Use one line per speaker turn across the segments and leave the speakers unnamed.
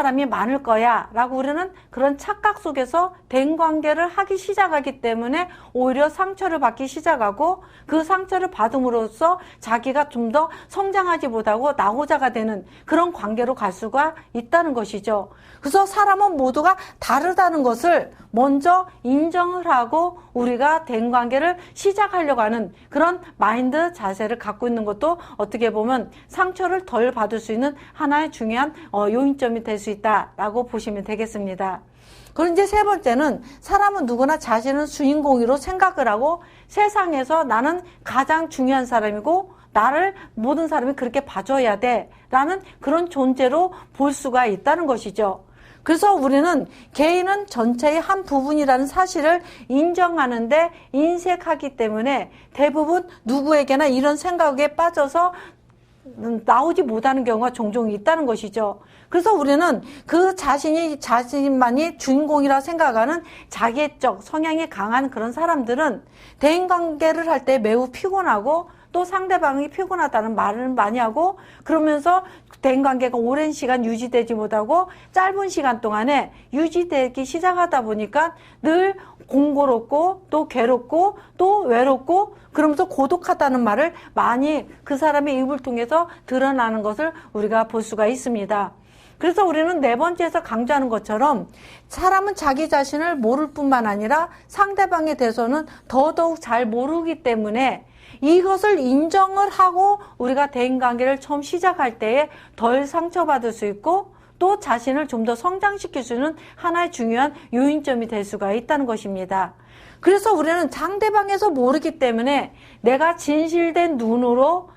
사람이 많을 거야 라고 우리는 그런 착각 속에서 대인관계를 하기 시작하기 때문에 오히려 상처를 받기 시작하고 그 상처를 받음으로써 자기가 좀 더 성장하지 못하고 나호자가 되는 그런 관계로 갈 수가 있다는 것이죠. 그래서 사람은 모두가 다르다는 것을 먼저 인정을 하고 우리가 대인관계를 시작하려고 하는 그런 마인드 자세를 갖고 있는 것도 어떻게 보면 상처를 덜 받을 수 있는 하나의 중요한 어, 요인점이 될 수 라고 보시면 되겠습니다. 그리고 이제 세 번째는 사람은 누구나 자신을 주인공으로 생각을 하고 세상에서 나는 가장 중요한 사람이고 나를 모든 사람이 그렇게 봐줘야 돼 라는 그런 존재로 볼 수가 있다는 것이죠. 그래서 우리는 개인은 전체의 한 부분이라는 사실을 인정하는데 인색하기 때문에 대부분 누구에게나 이런 생각에 빠져서 나오지 못하는 경우가 종종 있다는 것이죠. 그래서 우리는 그 자신이 자신만이 주인공이라 생각하는 자기적 성향이 강한 그런 사람들은 대인 관계를 할 때 매우 피곤하고 또 상대방이 피곤하다는 말을 많이 하고 그러면서 대인 관계가 오랜 시간 유지되지 못하고 짧은 시간 동안에 유지되기 시작하다 보니까 늘 공고롭고 또 괴롭고 또 외롭고 그러면서 고독하다는 말을 많이 그 사람의 입을 통해서 드러나는 것을 우리가 볼 수가 있습니다. 그래서 우리는 네 번째에서 강조하는 것처럼 사람은 자기 자신을 모를 뿐만 아니라 상대방에 대해서는 더더욱 잘 모르기 때문에 이것을 인정을 하고 우리가 대인관계를 처음 시작할 때에 덜 상처받을 수 있고 또 자신을 좀 더 성장시킬 수 있는 하나의 중요한 요인점이 될 수가 있다는 것입니다. 그래서 우리는 상대방에서 모르기 때문에 내가 진실된 눈으로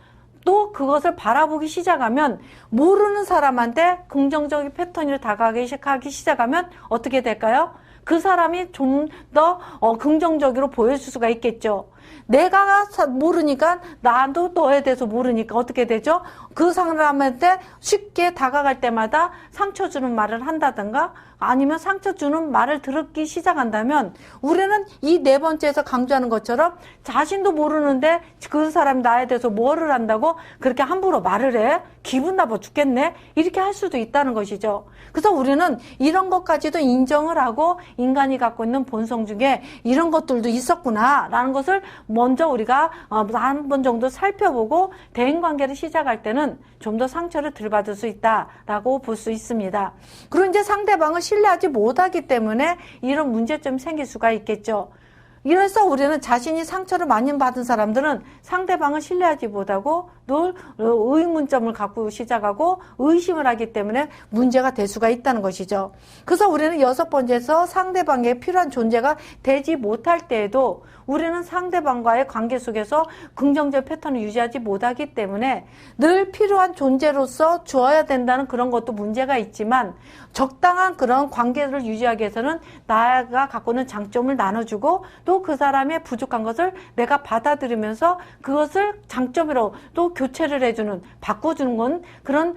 또 그것을 바라보기 시작하면 모르는 사람한테 긍정적인 패턴으로 다가가기 시작하면 어떻게 될까요? 그 사람이 좀더 어, 긍정적으로 보여줄 수가 있겠죠. 내가 모르니까 나도 너에 대해서 모르니까 어떻게 되죠? 그 사람한테 쉽게 다가갈 때마다 상처 주는 말을 한다든가 아니면 상처 주는 말을 들었기 시작한다면 우리는 이 네 번째에서 강조하는 것처럼 자신도 모르는데 그 사람이 나에 대해서 뭐를 한다고 그렇게 함부로 말을 해? 기분 나빠 죽겠네? 이렇게 할 수도 있다는 것이죠. 그래서 우리는 이런 것까지도 인정을 하고 인간이 갖고 있는 본성 중에 이런 것들도 있었구나 라는 것을 먼저 우리가 어, 한번 정도 살펴보고 대인 관계를 시작할 때는 좀 더 상처를 덜 받을 수 있다라고 볼 수 있습니다. 그리고 이제 상대방을 신뢰하지 못하기 때문에 이런 문제점이 생길 수가 있겠죠. 이래서 우리는 자신이 상처를 많이 받은 사람들은 상대방을 신뢰하지 못하고 늘 의문점을 갖고 시작하고 의심을 하기 때문에 문제가 될 수가 있다는 것이죠. 그래서 우리는 여섯 번째에서 상대방에 필요한 존재가 되지 못할 때에도 우리는 상대방과의 관계 속에서 긍정적 패턴을 유지하지 못하기 때문에 늘 필요한 존재로서 주어야 된다는 그런 것도 문제가 있지만 적당한 그런 관계를 유지하기 위해서는 나가 갖고 있는 장점을 나눠주고 또 그 사람의 부족한 것을 내가 받아들이면서 그것을 장점으로 또 교체를 해주는 바꿔주는 건 그런